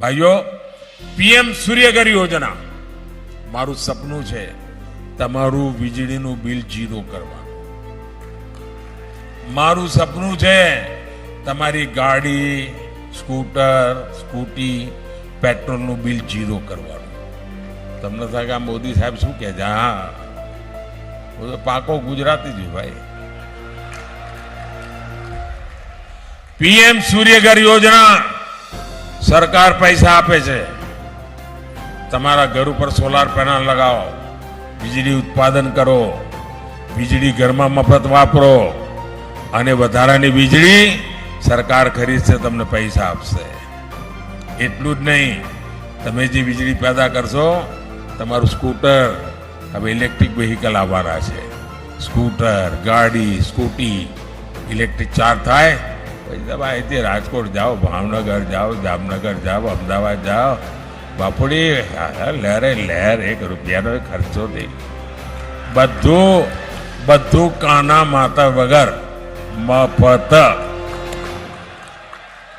ભાઈઓ, પીએમ સૂર્યઘર યોજના મારું સપનું છે તમારું વીજળીનું બિલ જીરો કરવાનું. મારું સપનું છે તમારી ગાડી, સ્કૂટર, સ્કૂટી, પેટ્રોલનું બિલ જીરો કરવાનું. તમને થાય આ મોદી સાહેબ શું કહે છે? હા. હું તો પાકો ગુજરાતી છું ભાઈ. પીએમ સૂર્યઘર યોજના સરકાર પૈસા આપે છે. તમારા ઘર ઉપર સોલાર પેનલ લગાવો. વીજળી ઉત્પાદન કરો. વીજળી ઘરમાં મફત વાપરો. અને વધારાની વીજળી સરકાર ખરીદશે, તમને પૈસા આપશે. એટલું જ નહીં, તમે જે વીજળી પેદા કરશો, તમારું સ્કૂટર, હવે ઇલેક્ટ્રિક વ્હીકલ આવવાના છે. સ્કૂટર, ગાડી, સ્કૂટી, ઇલેક્ટ્રિક ચાર્જ થાય પછી તમે રાજકોટ જાઓ, ભાવનગર જાઓ, જામનગર જાઓ, અમદાવાદ જાઓ. બાપુડી લહેરે લહેર એક રૂપિયાનો ખર્ચો નહીં બધું બધું કાના માતા વગર મફત.